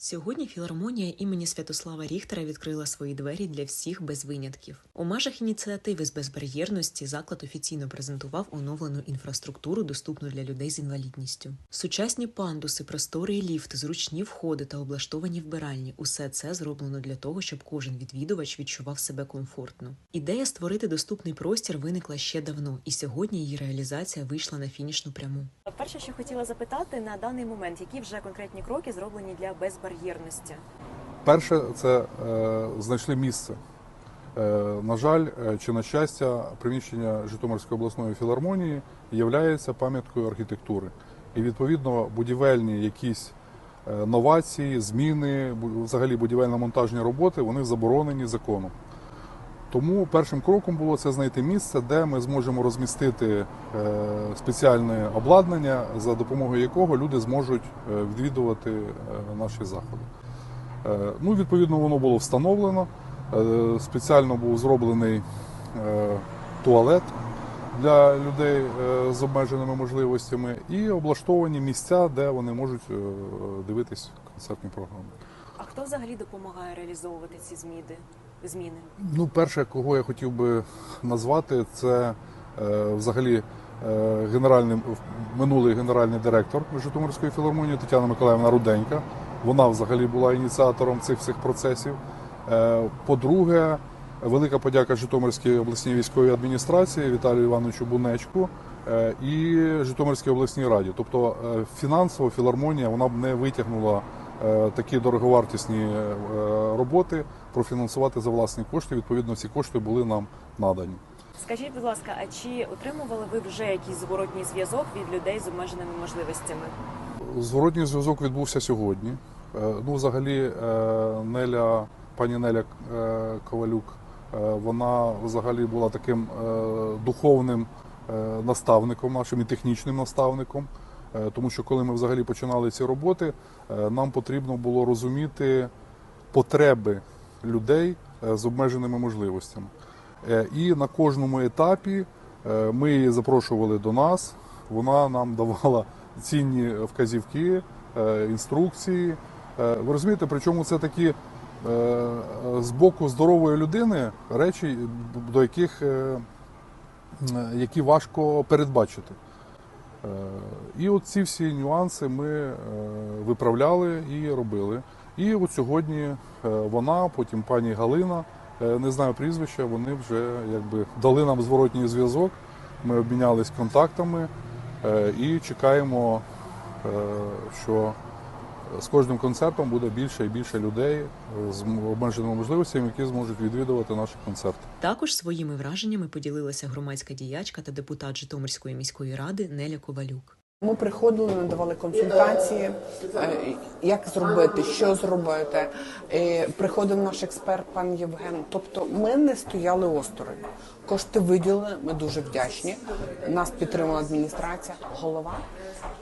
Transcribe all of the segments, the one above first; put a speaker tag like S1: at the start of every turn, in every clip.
S1: Сьогодні філармонія імені Святослава Ріхтера відкрила свої двері для всіх без винятків. У межах ініціативи з безбар'єрності заклад офіційно презентував оновлену інфраструктуру, доступну для людей з інвалідністю. Сучасні пандуси, простори і ліфти, зручні входи та облаштовані вбиральні усе це зроблено для того, щоб кожен відвідувач відчував себе комфортно. Ідея створити доступний простір виникла ще давно, і сьогодні її реалізація вийшла на фінішну пряму.
S2: Перше, що хотіла запитати на даний момент, які вже конкретні кроки зроблені для безбар'єрності?
S3: Перше, це е, знайшли місце. Е, на жаль, е, чи на щастя, приміщення Житомирської обласної філармонії є пам'яткою архітектури. І відповідно будівельні якісь е, новації, зміни, взагалі будівельно-монтажні роботи, вони заборонені законом. Тому першим кроком було це знайти місце, де ми зможемо розмістити е, спеціальне обладнання, за допомогою якого люди зможуть е, відвідувати е, наші заходи. Ну, відповідно, воно було встановлено. Спеціально був зроблений туалет для людей з обмеженими можливостями і облаштовані місця, де вони можуть дивитись концертні програми.
S2: А хто взагалі допомагає реалізовувати ці зміни? Зміни?
S3: Ну, перше, кого я хотів би назвати, це е, взагалі е, генеральний минулий генеральний директор Житомирської філармонії Тетяна Миколаївна Руденька. Вона взагалі була ініціатором цих всіх процесів. Е, По-друге, велика подяка Житомирській обласній військовій адміністрації Віталію Івановичу Бунечку е, і Житомирській обласній раді. Тобто фінансово філармонія вона б не витягнула такі дороговартісні е, роботи профінансувати за власні кошти. Відповідно, ці кошти були нам надані.
S2: Скажіть, будь ласка, а чи отримували ви вже якийсь зворотній зв'язок від людей з обмеженими можливостями?
S3: Зворотній зв'язок відбувся сьогодні. Е, Ну, взагалі, е, Неля, пані Неля е, Ковалюк, е, вона взагалі була таким е, духовним е, наставником, нашим і технічним наставником. Е, Тому що коли ми взагалі починали ці роботи, е, нам потрібно було розуміти потреби людей е, з обмеженими можливостями. І на кожному етапі ми її запрошували до нас. Вона нам давала цінні вказівки, інструкції. Ви розумієте, причому це такі з боку здорової людини речі, до яких які важко передбачити. Е, І от ці всі нюанси ми е, виправляли і робили. І от сьогодні е, вона, потім пані Галина, не знаю прізвища, вони вже якби дали нам зворотній зв'язок. Ми обмінялись контактами і чекаємо, що з кожним концертом буде більше і більше людей з обмеженими можливостями, які зможуть відвідувати наші концерти.
S1: Також своїми враженнями поділилася громадська діячка та депутат Житомирської міської ради Неля Ковалюк.
S4: Ми приходили, надавали консультації, е, як зробити, що зробити. Е, Приходив наш експерт, пан Євген. Тобто ми не стояли осторонь. Кошти виділили, ми дуже вдячні. Нас підтримала адміністрація, голова.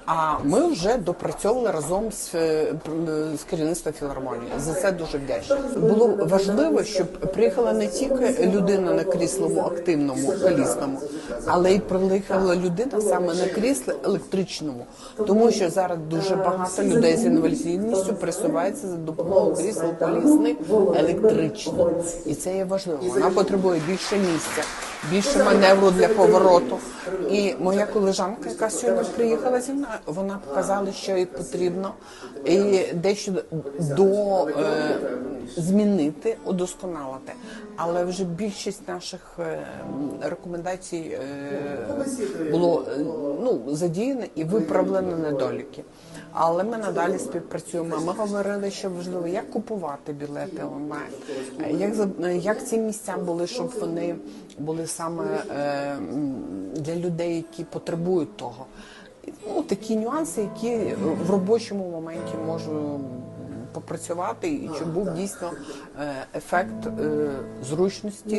S4: А ми вже допрацьовували разом з, е, з керівництвом філармонії. За це дуже вдячні. Було важливо, щоб приїхала не тільки людина на кріслому активному колісному, але й приїхала людина саме на кріслі електричному, тому що зараз дуже багато людей з інвалідністю пересуваються за допомогою крісел колісних електрично, і це є важливо. Вона потребує більше місця, більше маневру для повороту. І моя колежанка, яка сьогодні приїхала зі мною, вона показала, що їй потрібно, і дещо до е, змінити, удосконалити. Але вже більшість наших е, рекомендацій е, було е, ну, задіяно і виправлено недоліки. Але ми надалі співпрацюємо. Ми говорили, що важливо, як купувати білети онлайн, як як ці місця були, щоб вони були саме е, для людей, які потребують того. Ну, такі нюанси, які в робочому моменті можу попрацювати, і щоб був дійсно е, ефект е, зручності.